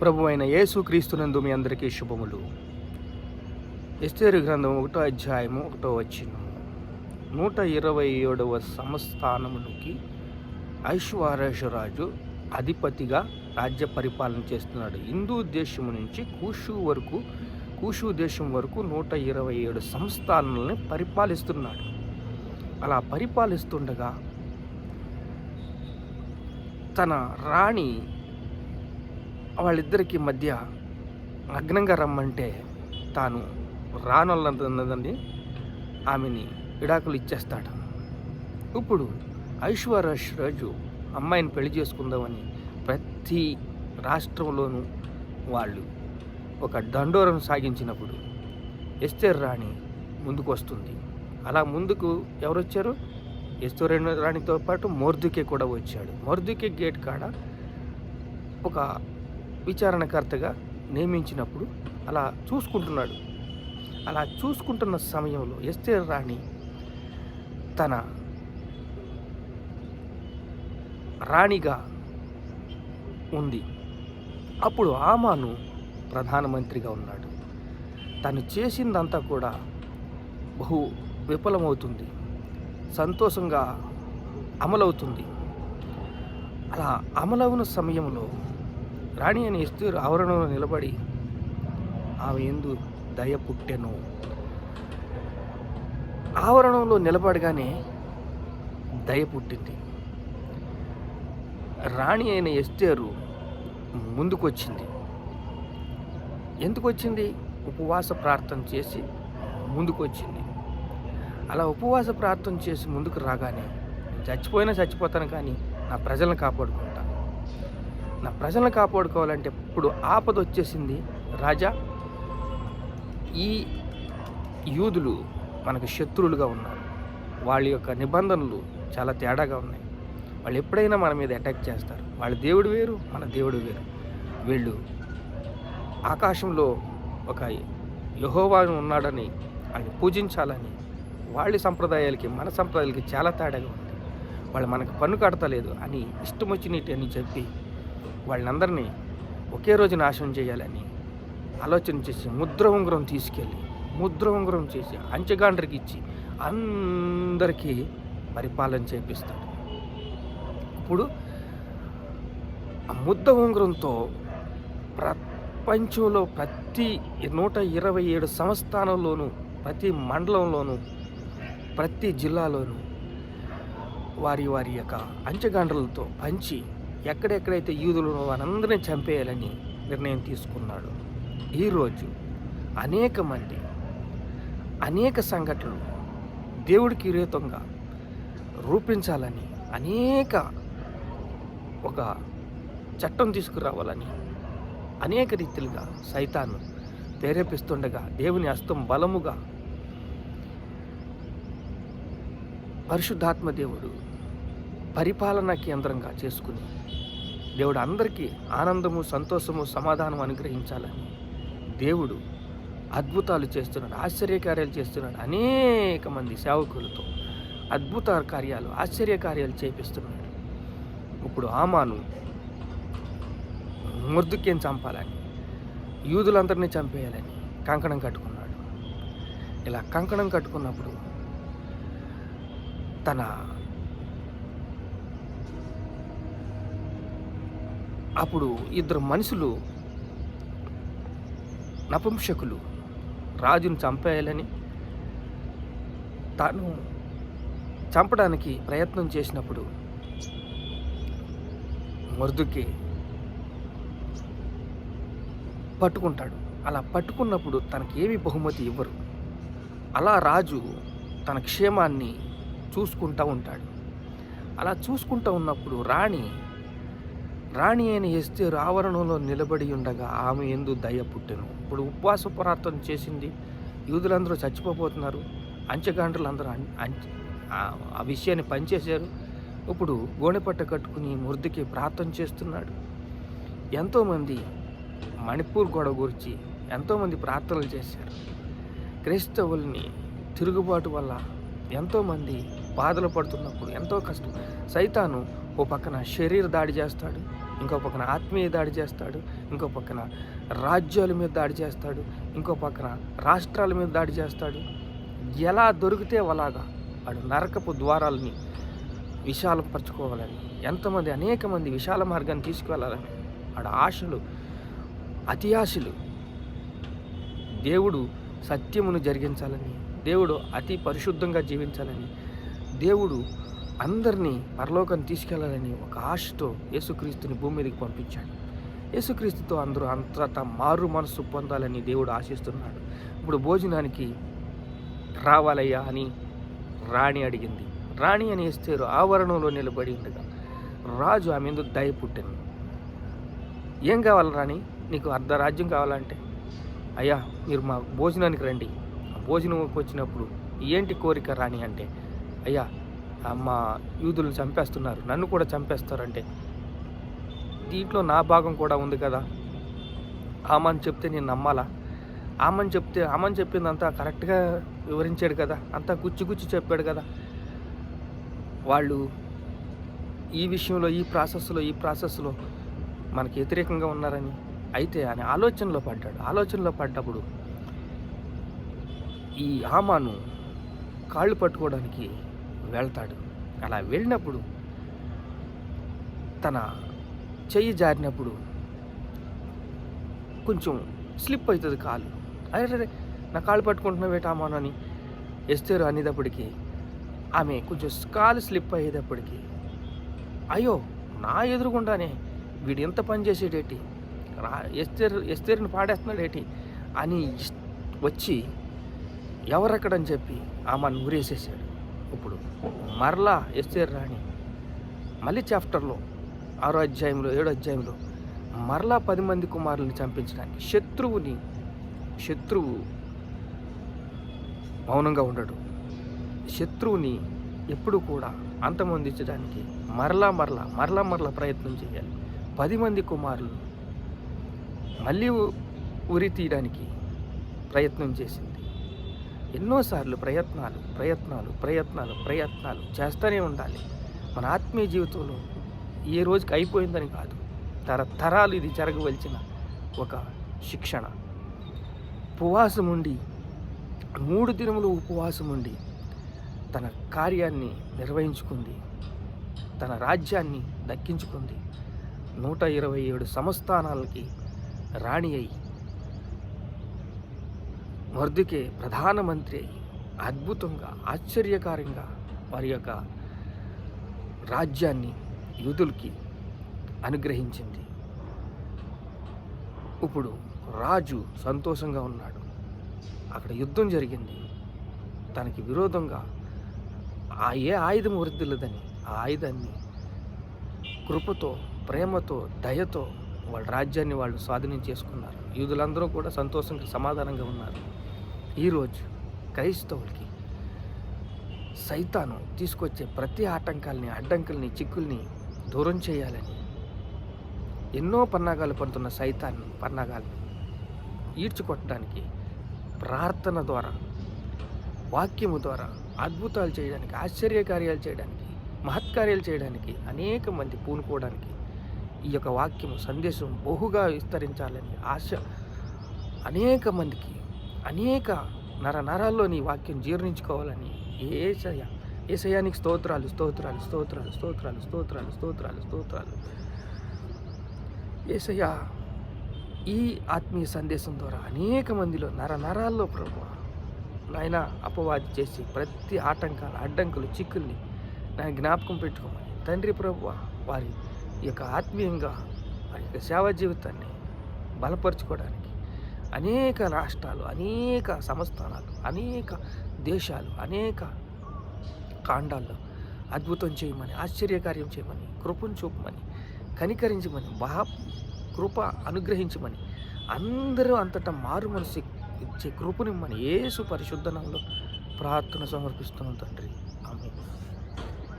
ప్రభు అయిన యేసుక్రీస్తునందు మీ అందరికీ శుభములు. ఎస్తేరు గ్రంథం ఒకటో అధ్యాయము ఒకటో వచ్చిన నూట ఇరవై ఏడవ సంస్థానమునికి ఐశ్వరేశ్వరాజు అధిపతిగా రాజ్య పరిపాలన చేస్తున్నాడు. హిందూ దేశము నుంచి కూషు వరకు కూషు దేశం వరకు నూట ఇరవై ఏడు సంస్థానాలని పరిపాలిస్తున్నాడు. అలా పరిపాలిస్తుండగా తన రాణి వాళ్ళిద్దరికి మధ్య నగ్నంగా రమ్మంటే తాను రానొల్లన్నదండి ఆమెని విడాకులు ఇచ్చేస్తాడు. ఇప్పుడు ఐశ్వర్యష్ రాజు అమ్మాయిని పెళ్ళి చేసుకుందామని ప్రతి రాష్ట్రంలోనూ వాళ్ళు ఒక దండోరం సాగించినప్పుడు ఎస్తేర్ రాణి ముందుకు వస్తుంది అలా ముందుకు ఎవరు వచ్చారు ఎస్తేర్ రాణితో పాటు మోర్దుకే కూడా వచ్చాడు. మోర్దుకే గేట్ కాడ ఒక విచారణకర్తగా నియమించినప్పుడు అలా చూసుకుంటున్నాడు. అలా చూసుకుంటున్న సమయంలో ఎస్తేర్ రాణి తన రాణిగా ఉంది. అప్పుడు ఆమాను ప్రధానమంత్రిగా ఉన్నాడు. తను చేసిందంతా కూడా బహు విఫలమవుతుంది. సంతోషంగా అమలవుతుంది. అలా అమలవున సమయంలో రాణి అని ఎస్తూరు ఆవరణలో నిలబడి ఆమె ఎందు దయ పుట్టెను. ఆవరణంలో నిలబడగానే దయ పుట్టింది. రాణి అయిన ఎస్తేరు ముందుకొచ్చింది. ఎందుకొచ్చింది? ఉపవాస ప్రార్థన చేసి ముందుకొచ్చింది. అలా ఉపవాస ప్రార్థన చేసి ముందుకు రాగానే చచ్చిపోయినా చచ్చిపోతాను కానీ నా ప్రజలను కాపాడుకో నా ప్రజలను కాపాడుకోవాలంటే ఇప్పుడు ఆపద వచ్చేసింది. రాజా ఈ యూదులు మనకు శత్రువులుగా ఉన్నారు. వాళ్ళ యొక్క నిబంధనలు చాలా తేడాగా ఉన్నాయి. వాళ్ళు ఎప్పుడైనా మన మీద అటాక్ చేస్తారు. వాళ్ళ దేవుడు వేరు మన దేవుడు వేరు. వీళ్ళు ఆకాశంలో ఒక యహోవాను ఉన్నాడని ఆయన పూజించాలని వాళ్ళ సంప్రదాయాలకి మన సంప్రదాయాలకి చాలా తేడాగా ఉంది. వాళ్ళు మనకు పన్ను కడతలేదు అని ఇష్టం వచ్చినట్టు అని చెప్పి వాళ్ళందరినీ ఒకే రోజు నాశనం చేయాలని ఆలోచన చేసి ముద్ర ఉంగరం తీసుకెళ్ళి ముద్ర ఉంగరం చేసి అంచెగాండ్రికి ఇచ్చి అందరికీ పరిపాలన చేపిస్తాడు. ఇప్పుడు ఆ ముద్ద ఉంగరంతో ప్రపంచంలో ప్రతి నూట ఇరవై ఏడు సంస్థానంలోనూ ప్రతి మండలంలోనూ ప్రతి జిల్లాలోనూ వారి వారి యొక్క అంచెగాండ్రలతో పంచి ఎక్కడెక్కడైతే యూదులు వారందరినీ చంపేయాలని నిర్ణయం తీసుకున్నాడు. ఈరోజు అనేక మంది అనేక సంఘటనలు దేవుడికి విరోధంగా రూపించాలని అనేక ఒక చట్టం తీసుకురావాలని అనేక రీతిలుగా సైతాను ప్రేరేపిస్తుండగా దేవుని హస్తం బలముగా పరిశుద్ధాత్మ దేవుడు పరిపాలనా కేంద్రంగా చేసుకుని దేవుడు అందరికీ ఆనందము సంతోషము సమాధానం అనుగ్రహించాలని దేవుడు అద్భుతాలు చేస్తున్నాడు ఆశ్చర్యకార్యాలు చేస్తున్నాడు అనేక మంది సేవకులతో అద్భుత కార్యాలు ఆశ్చర్య కార్యాలు చేపిస్తున్నాడు. ఇప్పుడు ఆమాను ముర్దుకేం చంపాలని యూదులందరినీ చంపేయాలని కంకణం కట్టుకున్నాడు. ఇలా కంకణం కట్టుకున్నప్పుడు తన అప్పుడు ఇద్దరు మనుషులు నపుంసకులు రాజును చంపేయాలని తాను చంపడానికి ప్రయత్నం చేసినప్పుడు మృదుకి పట్టుకుంటాడు. అలా పట్టుకున్నప్పుడు తనకి ఏమి బహుమతి ఇవ్వరు. అలా రాజు తన క్షేమాన్ని చూసుకుంటూ ఉంటాడు. అలా చూసుకుంటూ ఉన్నప్పుడు రాణి రాణి అయిన ఎస్తేరు ఆవరణంలో నిలబడి ఉండగా ఆమె ఎందు దయ పుట్టెను. ఇప్పుడు ఉపవాస ప్రార్థన చేసింది. యూదులందరూ చచ్చిపోబోతున్నారు. అంచెగాండ్రులు అందరూ ఆ- ఆ విషయాన్ని పనిచేశారు. ఇప్పుడు గోనెపట్ట కట్టుకుని మురిదికి ప్రార్థన చేస్తున్నాడు. ఎంతోమంది మణిపూర్ గొడవ గురించి ఎంతోమంది ప్రార్థనలు చేశారు. క్రైస్తవుల్ని తిరుగుబాటు వల్ల ఎంతోమంది బాధలు పడుతున్నప్పుడు ఎంతో కష్టం. సైతాను ఓ పక్కన శరీర దాడి చేస్తాడు ఇంకో పక్కన ఆత్మీయ దాడి చేస్తాడు ఇంకో పక్కన రాజ్యాల మీద దాడి చేస్తాడు ఇంకో పక్కన రాష్ట్రాల మీద దాడి చేస్తాడు. ఎలా దొరికితే అలాగా వాడు నరకపు ద్వారాలని విశాలపరచుకోవాలని ఎంతమంది అనేక మంది విశాల మార్గాన్ని తీసుకువెళ్ళాలని ఆడ ఆశలు అతి ఆశలు. దేవుడు సత్యమును జరిగించాలని దేవుడు అతి పరిశుద్ధంగా జీవించాలని దేవుడు అందరినీ పరలోకాన్ని తీసుకెళ్ళాలని ఒక ఆశతో యేసుక్రీస్తుని భూమి మీదకి పంపించాడు. యేసుక్రీస్తుతో అందరూ అంతటా మారు మనసు పొందాలని దేవుడు ఆశిస్తున్నాడు. ఇప్పుడు భోజనానికి రావాలయ్యా అని రాణి అడిగింది. రాణి అని ఇస్తేరు ఆవరణంలో నిలబడి ఉండగా రాజు ఆమె ఎందుకు దయ పుట్టింది. ఏం కావాలి రాణి? నీకు అర్ధ రాజ్యం కావాలంటే. అయ్యా మీరు మా భోజనానికి రండి. భోజనంకి వచ్చినప్పుడు ఏంటి కోరిక రాణి? అంటే అయ్యా మా యూదులను చంపేస్తున్నారు. నన్ను కూడా చంపేస్తారంటే. దీంట్లో నా భాగం కూడా ఉంది కదా. ఆమని చెప్తే నేను నమ్మాలా? ఆమని చెప్తే ఆమని చెప్పిందంతా కరెక్ట్గా వివరించాడు కదా. అంతా గుచ్చి గుచ్చి చెప్పాడు కదా. వాళ్ళు ఈ విషయంలో ఈ ప్రాసెస్లో ఈ ప్రాసెస్లో మనకి వ్యతిరేకంగా ఉన్నారని అయితే అని ఆలోచనలో పడ్డాడు. ఆలోచనలో పడ్డప్పుడు ఈ ఆమాను కాళ్ళు పట్టుకోవడానికి వెళ్తాడు. అలా వెళ్ళినప్పుడు తన చెయ్యి జారినప్పుడు కొంచెం స్లిప్ అవుతుంది కాలు. అరే నా కాలు పట్టుకుంటున్నావేట ఆమాను అని ఎస్తేరు అనేటప్పటికీ ఆమె కొంచెం కాలు స్లిప్ అయ్యేటప్పటికి అయ్యో నా ఎదురుగుండానే వీడు ఎంత పని చేసేటేటి? రా ఎస్తేరు ఎస్తేరుని పాడేస్తున్నాడేటి? అని వచ్చి ఎవరెక్కడని చెప్పి ఆమెను ఊరేసేసాడు ఇప్పుడు మరలా ఎస్తేరు రాణి మళ్ళీ చాప్టర్లో ఆరో అధ్యాయంలో ఏడో అధ్యాయంలో మరలా పది మంది కుమారుల్ని చంపించడానికి శత్రువుని శత్రువు మౌనంగా ఉండడు. శత్రువుని ఎప్పుడు కూడా అంతమొందించడానికి మరలా మరలా మరలా మరలా ప్రయత్నం చేయాలి. పది మంది కుమారులు మళ్ళీ ఉరి తీయడానికి ప్రయత్నం చేసింది. ఎన్నోసార్లు ప్రయత్నాలు ప్రయత్నాలు ప్రయత్నాలు ప్రయత్నాలు చేస్తూనే ఉండాలి. మన ఆత్మీయ జీవితంలో ఏ రోజుకి అయిపోయిందని కాదు. తరతరాలు ఇది జరగవలసిన ఒక శిక్షణ. ఉపవాసం ఉండి మూడు దినములు ఉపవాసం ఉండి తన కార్యాన్ని నిర్వహించుకుంది. తన రాజ్యాన్ని దక్కించుకుంది. నూట ఇరవై ఏడు సంస్థానాలకి రాణి అయి వర్ధుకే ప్రధానమంత్రి అయి అద్భుతంగా ఆశ్చర్యకారంగా వారి యొక్క రాజ్యాన్ని యూదులకి అనుగ్రహించింది. ఇప్పుడు రాజు సంతోషంగా ఉన్నాడు. అక్కడ యుద్ధం జరిగింది. తనకి విరోధంగా ఆ ఏ ఆయుధం వృద్ధిల్లదని ఆ ఆయుధాన్ని కృపతో ప్రేమతో దయతో వాళ్ళ రాజ్యాన్ని వాళ్ళు స్వాధీనం చేసుకున్నారు. యూదులందరూ కూడా సంతోషంగా సమాధానంగా ఉన్నారు. ఈరోజు క్రైస్తవులకి సైతాను తీసుకొచ్చే ప్రతి ఆటంకాల్ని అడ్డంకుల్ని చిక్కుల్ని దూరం చేయాలని ఎన్నో పన్నాగాలు పడుతున్న సైతాన్ పన్నాగాల్ని ఈడ్చుకొట్టడానికి ప్రార్థన ద్వారా వాక్యము ద్వారా అద్భుతాలు చేయడానికి ఆశ్చర్యకార్యాలు చేయడానికి మహత్కార్యాలు చేయడానికి అనేక మంది పూనుకోవడానికి ఈ యొక్క వాక్యము సందేశం బహుగా విస్తరించాలని ఆశ అనేక మందికి అనేక నర నరాల్లోని వాక్యం జీర్ణించుకోవాలని ఏసయ ఏసయానికి స్తోత్రాలు స్తోత్రాలు స్తోత్రాలు స్తోత్రాలు స్తోత్రాలు స్తోత్రాలు స్తోత్రాలు. ఏసయ ఈ ఆత్మీయ సందేశం ద్వారా అనేక మందిలో నర నరాల్లో ప్రభు నాయన అపవాది చేసి ప్రతి ఆటంకాలు అడ్డంకులు చిక్కుల్ని నాయన జ్ఞాపకం పెట్టుకోమని. తండ్రి ప్రభు వారి యొక్క ఆత్మీయంగా వారి యొక్క సేవా జీవితాన్ని బలపరుచుకోవడానికి అనేక రాష్ట్రాలు అనేక సంస్థానాలు అనేక దేశాలు అనేక కాండాల్లో అద్భుతం చేయమని ఆశ్చర్యకార్యం చేయమని కృపను చూపమని కనికరించమని మహా కృప అనుగ్రహించమని అందరూ అంతటా మారు మనసు ఇచ్చే కృపనిమ్మని యేసు పరిశుద్ధనంలో ప్రార్థన సమర్పిస్తున్నాం తండ్రి.